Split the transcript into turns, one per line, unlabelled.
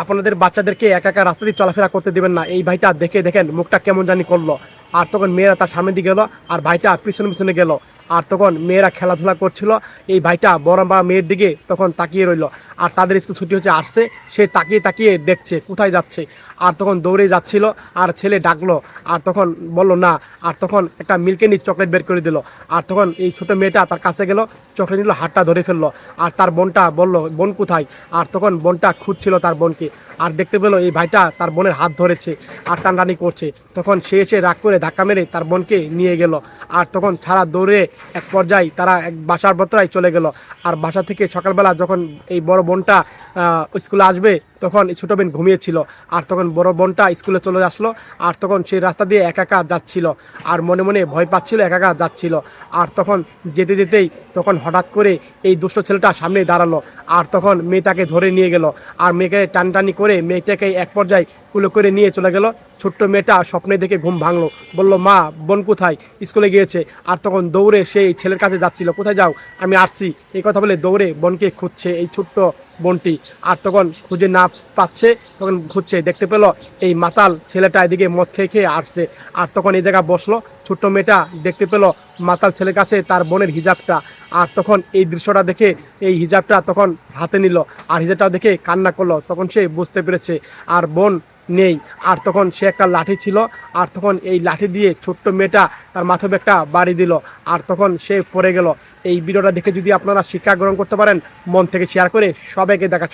আপনাদের বাচ্চাদেরকে একা একা রাস্তা দিয়ে চলাফেরা করতে দেবেন না। এই ভাইটা দেখে দেখেন মুখটা কেমন জানি করল। আর তখন মেয়েরা তার সামনে দিয়ে গেলো আর ভাইটা পিছনে পিছনে গেল। আর তখন মেয়েরা খেলাধুলা করছিল। এই ভাইটা বড় বা মেয়ের দিকে তখন তাকিয়ে রইল। আর তাদের স্কুল ছুটি হচ্ছে আসছে, সে তাকিয়ে তাকিয়ে দেখছে কোথায় যাচ্ছে। আর তখন দৌড়ে যাচ্ছিল, আর ছেলে ডাকলো, আর তখন বলল, না। আর তখন একটা মিল্কেনি চকলেট বের করে দিল। আর তখন এই ছোট মেয়েটা তার কাছে গেল, চকলেট নিল, হাতটা ধরে ফেলল। আর তার বোনটা বলল, বোন কোথায়? আর তখন বোনটা খুঁজছিল তার বোনকে। আর দেখতে পেল এই ভাইটা তার বোনের হাত ধরেছে, আর টানটানি করছে। তখন সে এসে রাগ করে ধাক্কা মেরে তার বোনকে নিয়ে গেল। আর তখন ছাড়া দৌড়ে এক পর্যায়ে তারা এক বাসার বতরায় চলে গেল। আর বাসা থেকে সকালবেলা যখন এই বড় বোনটা স্কুলে আসবে, তখন ছোটো বোন ঘুমিয়েছিল। আর তখন বড় বোনটা স্কুলে চলে আসলো। আর তখন সেই রাস্তা দিয়ে একা একা যাচ্ছিল। আর মনে মনে ভয় পাচ্ছিল, একা একা যাচ্ছিল। আর তখন যেতে যেতেই তখন হঠাৎ করে এই দুষ্ট ছেলেটা সামনে দাঁড়াল। আর তখন মেয়েটাকে ধরে নিয়ে গেল। আর মেয়েকে টানটানি করে মেয়েটাকে এক পর্যায়ে কুলো করে নিয়ে চলে গেল। ছোট্ট মেয়েটা স্বপ্নে দেখে ঘুম ভাঙলো। বলল, মা, বোন কোথায়? স্কুলে গিয়েছে আর তখন দৌড়ে সেই ছেলের কাছে যাচ্ছিল, কোথায় যাও? আমি আসছি। এই কথা বলে দৌড়ে বোনকে খুঁজছে এই ছোট্ট বোনটি। আর তখন খুঁজে না পাচ্ছে, তখন খুঁজছে, দেখতে পেল এই মাতাল ছেলেটা এদিকে মদ খেয়ে খেয়ে আসছে। আর তখন এই জায়গায় বসল, ছোট্ট মেয়েটা দেখতে পেল মাতাল ছেলের কাছে তার বোনের হিজাবটা। আর তখন এই দৃশ্যটা দেখে এই হিজাবটা তখন হাতে নিল, আর হিজাবটা দেখে কান্না করল, তখন সে বুঝতে পেরেছে। আর বোন নেই। আর তখন সে একটা লাঠি ছিল, আর তখন এই লাঠি দিয়ে ছোট্ট মেয়েটা তার মাথায় একটা বাড়ি দিল। আর তখন সে পড়ে গেল। এই ভিডিওটা দেখে যদি আপনারা শিক্ষা গ্রহণ করতে পারেন, মন থেকে শেয়ার করে সবাইকে দেখা